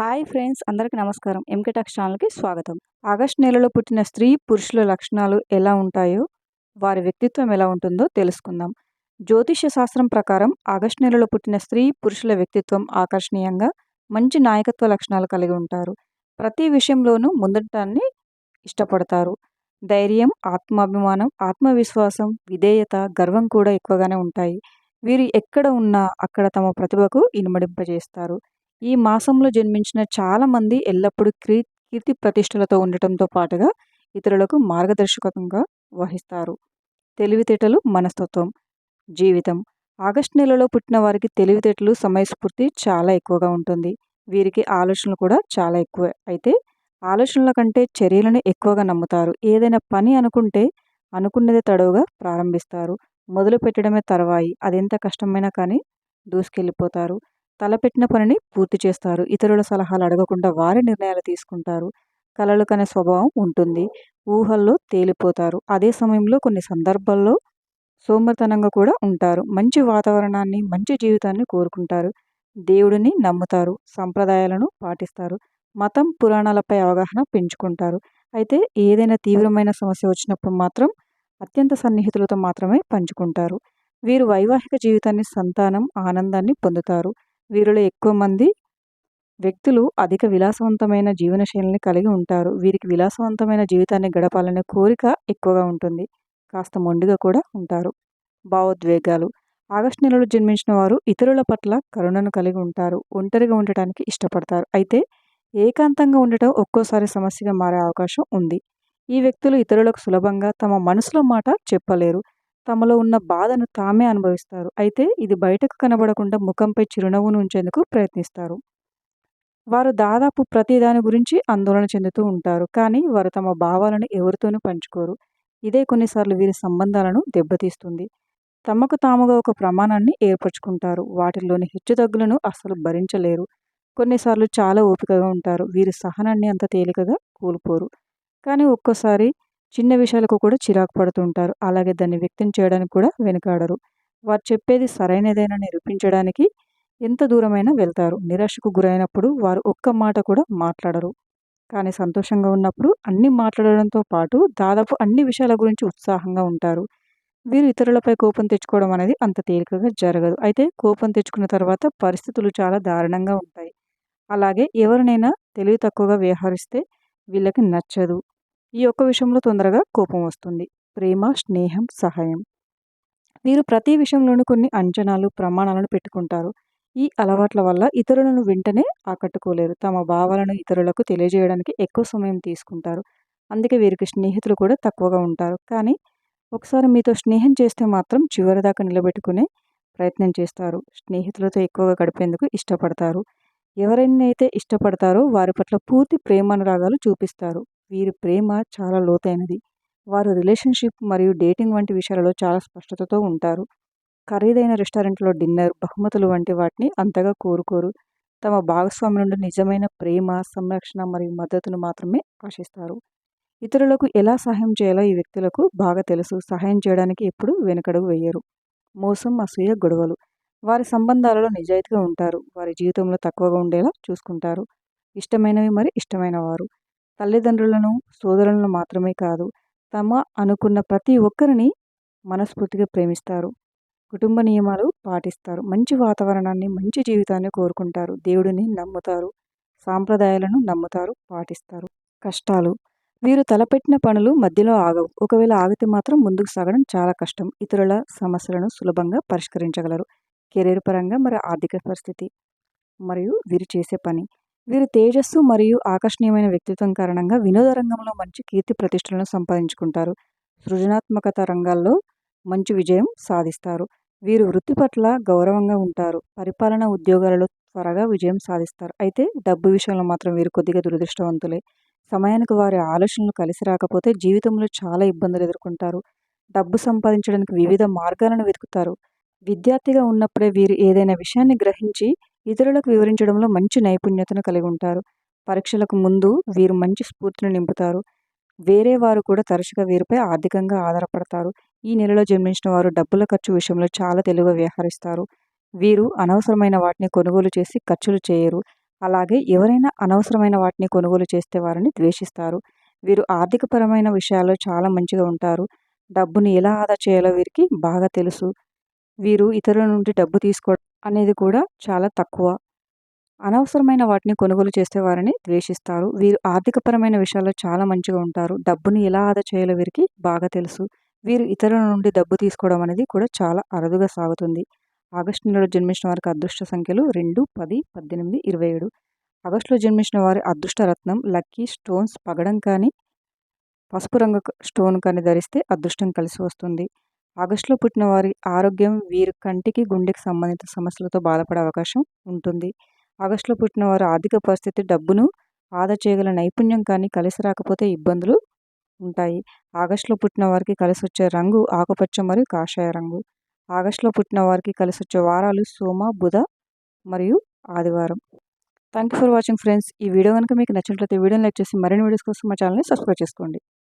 Hi friends అందరికీ నమస్కారం. MK talks ఛానల్కి స్వాగతం. ఆగస్ట్ నెలలో పుట్టిన స్త్రీ పురుషుల లక్షణాలు ఎలా ఉంటాయో వారి వ్యక్తిత్వం ఎలా ఉంటుందో తెలుసుకుందాం. జ్యోతిష్య శాస్త్రం ప్రకారం ఆగస్ట్ నెలలో పుట్టిన స్త్రీ పురుషుల వ్యక్తిత్వం ఆకర్షణీయంగా మంచి నాయకత్వ లక్షణాలు కలిగి ఉంటారు. ప్రతి విషయంలోనూ ముందటాన్ని ఇష్టపడతారు. ధైర్యం ఆత్మాభిమానం ఆత్మవిశ్వాసం విధేయత గర్వం కూడా ఎక్కువగానే ఉంటాయి. వీరు ఎక్కడ ఉన్నా అక్కడ తమ ప్రతిభకు ఇనుమడింపజేస్తారు. ఈ మాసంలో జన్మించిన చాలామంది ఎల్లప్పుడూ క్రీ కీర్తి ప్రతిష్టలతో ఉండటంతో పాటుగా ఇతరులకు మార్గదర్శకంగా వహిస్తారు. తెలివితేటలు మనస్తత్వం. జీవితం. ఆగస్టు నెలలో పుట్టిన వారికి తెలివితేటలు సమయస్ఫూర్తి చాలా ఎక్కువగా ఉంటుంది. వీరికి ఆలోచనలు కూడా చాలా ఎక్కువ. అయితే ఆలోచనల కంటే చర్యలను ఎక్కువగా నమ్ముతారు. ఏదైనా పని అనుకుంటే అనుకున్నదే తడవుగా ప్రారంభిస్తారు. మొదలు పెట్టడమే తర్వాయి. అదెంత కష్టమైనా కానీ దూసుకెళ్ళిపోతారు. తలపెట్టిన పనిని పూర్తి చేస్తారు. ఇతరుల సలహాలు అడగకుండా వారి నిర్ణయాలు తీసుకుంటారు. కలలు కనే స్వభావం ఉంటుంది. ఊహల్లో తేలిపోతారు. అదే సమయంలో కొన్ని సందర్భాల్లో సోమర్తనంగా కూడా ఉంటారు. మంచి వాతావరణాన్ని మంచి జీవితాన్ని కోరుకుంటారు. దేవుడిని నమ్ముతారు. సంప్రదాయాలను పాటిస్తారు. మతం పురాణాలపై అవగాహన పెంచుకుంటారు. అయితే ఏదైనా తీవ్రమైన సమస్య వచ్చినప్పుడు మాత్రం అత్యంత సన్నిహితులతో మాత్రమే పంచుకుంటారు. వీరు వైవాహిక జీవితాన్ని సంతానం ఆనందాన్ని పొందుతారు. వీరిలో ఎక్కువ మంది వ్యక్తులు అధిక విలాసవంతమైన జీవనశైలిని కలిగి ఉంటారు. వీరికి విలాసవంతమైన జీవితాన్ని గడపాలనే కోరిక ఎక్కువగా ఉంటుంది. కాస్త మొండిగా కూడా ఉంటారు. భావోద్వేగాలు. ఆగస్టు నెలలో జన్మించిన వారు ఇతరుల పట్ల కరుణను కలిగి ఉంటారు. ఒంటరిగా ఉండటానికి ఇష్టపడతారు. అయితే ఏకాంతంగా ఉండటం ఒక్కోసారి సమస్యగా మారే అవకాశం ఉంది. ఈ వ్యక్తులు ఇతరులకు సులభంగా తమ మనసులో మాట చెప్పలేరు. తమలో ఉన్న బాధను తామే అనుభవిస్తారు. అయితే ఇది బయటకు కనబడకుండా ముఖంపై చిరునవ్వును ఉంచేందుకు ప్రయత్నిస్తారు. వారు దాదాపు ప్రతి దాని గురించి ఆందోళన చెందుతూ ఉంటారు. కానీ వారు తమ భావాలను ఎవరితోనూ పంచుకోరు. ఇదే కొన్నిసార్లు వీరి సంబంధాలను దెబ్బతీస్తుంది. తమకు తాముగా ఒక ప్రమాణాన్ని ఏర్పరచుకుంటారు. వాటిల్లోని హెచ్చుతగ్గులను అస్సలు భరించలేరు. కొన్నిసార్లు చాలా ఓపికగా ఉంటారు. వీరి సహనాన్ని అంత తేలికగా కోల్పోరు. కానీ ఒక్కోసారి చిన్న విషయాలకు కూడా చిరాకు పడుతూ ఉంటారు అలాగే దాన్ని వ్యక్తం చేయడానికి కూడా వెనుకాడరు. వారు చెప్పేది సరైనదేనా నిరూపించడానికి ఎంత దూరమైనా వెళ్తారు. నిరాశకు గురైనప్పుడు వారు ఒక్క మాట కూడా మాట్లాడరు. కానీ సంతోషంగా ఉన్నప్పుడు అన్ని మాట్లాడడంతో పాటు దాదాపు అన్ని విషయాల గురించి ఉత్సాహంగా ఉంటారు. వీరు ఇతరులపై కోపం తెచ్చుకోవడం అనేది అంత తేలికగా జరగదు. అయితే కోపం తెచ్చుకున్న తర్వాత పరిస్థితులు చాలా దారుణంగా ఉంటాయి. అలాగే ఎవరినైనా తెలివి తక్కువగా వ్యవహరిస్తే వీళ్ళకి నచ్చదు. ఈ ఒక్క విషయంలో తొందరగా కోపం వస్తుంది. ప్రేమ స్నేహం సహాయం. వీరు ప్రతి విషయంలోనూ కొన్ని అంచనాలు ప్రమాణాలను పెట్టుకుంటారు. ఈ అలవాట్ల వల్ల ఇతరులను వెంటనే ఆకట్టుకోలేరు. తమ భావాలను ఇతరులకు తెలియజేయడానికి ఎక్కువ సమయం తీసుకుంటారు. అందుకే వీరికి స్నేహితులు కూడా తక్కువగా ఉంటారు. కానీ ఒకసారి మీతో స్నేహం చేస్తే మాత్రం చివరిదాకా నిలబెట్టుకునే ప్రయత్నం చేస్తారు. స్నేహితులతో ఎక్కువగా గడిపేందుకు ఇష్టపడతారు. ఎవరైనా ఇష్టపడతారో వారి పట్ల పూర్తి ప్రేమానురాగాలు చూపిస్తారు. వీరి ప్రేమ చాలా లోతైనది. వారు రిలేషన్షిప్ మరియు డేటింగ్ వంటి విషయాలలో చాలా స్పష్టతతో ఉంటారు. ఖరీదైన రెస్టారెంట్లో డిన్నర్ బహుమతులు వంటి వాటిని అంతగా కోరుకోరు. తమ భాగస్వామి నుండి నిజమైన ప్రేమ సంరక్షణ మరియు మద్దతును మాత్రమే ఆశిస్తారు. ఇతరులకు ఎలా సహాయం చేయాలో ఈ వ్యక్తులకు బాగా తెలుసు. సహాయం చేయడానికి ఎప్పుడు వెనుకడుగు వేయరు. మోసం అసూయ గొడవలు. వారి సంబంధాలలో నిజాయితీగా ఉంటారు. వారి జీవితంలో తక్కువగా ఉండేలా చూసుకుంటారు. ఇష్టమైనవి మరి ఇష్టమైన వారు తల్లిదండ్రులను సోదరులను మాత్రమే కాదు తమ అనుకున్న ప్రతి ఒక్కరిని మనస్ఫూర్తిగా ప్రేమిస్తారు. కుటుంబ నియమాలు పాటిస్తారు. మంచి వాతావరణాన్ని మంచి జీవితాన్ని కోరుకుంటారు. దేవుడిని నమ్ముతారు. సాంప్రదాయాలను నమ్ముతారు పాటిస్తారు. కష్టాలు వీరు తలపెట్టిన పనులు మధ్యలో ఆగవు. ఒకవేళ ఆగితే మాత్రం ముందుకు సాగడం చాలా కష్టం. ఇతరుల సమస్యలను సులభంగా పరిష్కరించగలరు. కెరీర్ పరంగా మరి ఆర్థిక పరిస్థితి మరియు వీరు చేసే పని. వీరు తేజస్సు మరియు ఆకర్షణీయమైన వ్యక్తిత్వం కారణంగా వినోద రంగంలో మంచి కీర్తి ప్రతిష్టలను సంపాదించుకుంటారు. సృజనాత్మకత రంగాల్లో మంచి విజయం సాధిస్తారు. వీరు వృత్తి పట్ల గౌరవంగా ఉంటారు. పరిపాలన ఉద్యోగాలలో త్వరగా విజయం సాధిస్తారు. అయితే డబ్బు విషయంలో మాత్రం వీరు కొద్దిగా దురదృష్టవంతులే. సమయానికి వారి ఆలోచనలు కలిసి రాకపోతే జీవితంలో చాలా ఇబ్బందులు ఎదుర్కొంటారు. డబ్బు సంపాదించడానికి వివిధ మార్గాలను వెతుకుతారు. విద్యార్థిగా ఉన్నప్పుడే వీరు ఏదైనా విషయాన్ని గ్రహించి ఇతరులకు వివరించడంలో మంచి నైపుణ్యతను కలిగి ఉంటారు. పరీక్షలకు ముందు వీరు మంచి స్ఫూర్తిని నింపుతారు. వేరే వారు కూడా తరచుగా వీరిపై ఆర్థికంగా ఆధారపడతారు. ఈ నెలలో జన్మించిన వారు డబ్బుల ఖర్చు విషయంలో చాలా తెలివిగా వ్యవహరిస్తారు. వీరు అనవసరమైన వాటిని కొనుగోలు చేసి ఖర్చులు చేయరు. అలాగే ఎవరైనా అనవసరమైన వాటిని కొనుగోలు చేస్తే వారిని ద్వేషిస్తారు. వీరు ఆర్థికపరమైన విషయాల్లో చాలా మంచిగా ఉంటారు. డబ్బుని ఎలా ఆదా చేయాలో వీరికి బాగా తెలుసు. వీరు ఇతరుల నుండి డబ్బు తీసుకోవడం అనేది కూడా చాలా తక్కువ. అనవసరమైన వాటిని కొనుగోలు చేస్తే వారిని ద్వేషిస్తారు. వీరు ఆర్థికపరమైన విషయాల్లో చాలా మంచిగా ఉంటారు. డబ్బుని ఎలా ఆదా చేయాలో వీరికి బాగా తెలుసు. వీరు ఇతరుల నుండి డబ్బు తీసుకోవడం అనేది కూడా చాలా అరుదుగా సాగుతుంది. ఆగస్టు నెలలో జన్మించిన వారికి అదృష్ట సంఖ్యలు రెండు పది పద్దెనిమిది ఇరవై ఏడు. ఆగస్టులో జన్మించిన వారి అదృష్ట రత్నం లక్కీ స్టోన్స్ పగడం కానీ పసుపు రంగు స్టోన్ కానీ ధరిస్తే అదృష్టం కలిసి వస్తుంది. ఆగస్టులో పుట్టిన వారి ఆరోగ్యం వీరి కంటికి గుండెకి సంబంధిత సమస్యలతో బాధపడే అవకాశం ఉంటుంది. ఆగస్టులో పుట్టిన వారి ఆర్థిక పరిస్థితి డబ్బును ఆదా చేయగల నైపుణ్యం కానీ కలిసి రాకపోతే ఇబ్బందులు ఉంటాయి. ఆగస్టులో పుట్టిన వారికి కలిసి వచ్చే రంగు ఆకుపచ్చ మరియు కాషాయ రంగు. ఆగస్టులో పుట్టిన వారికి కలిసి వచ్చే వారాలు సోమ బుధ మరియు ఆదివారం. Thank you for watching friends ఈ వీడియో కనుక మీకు నచ్చినట్లయితే వీడియోని లైక్ చేసి మరిన్ని వీడియోస్ కోసం మా ఛానల్ని సబ్స్క్రైబ్ చేసుకోండి.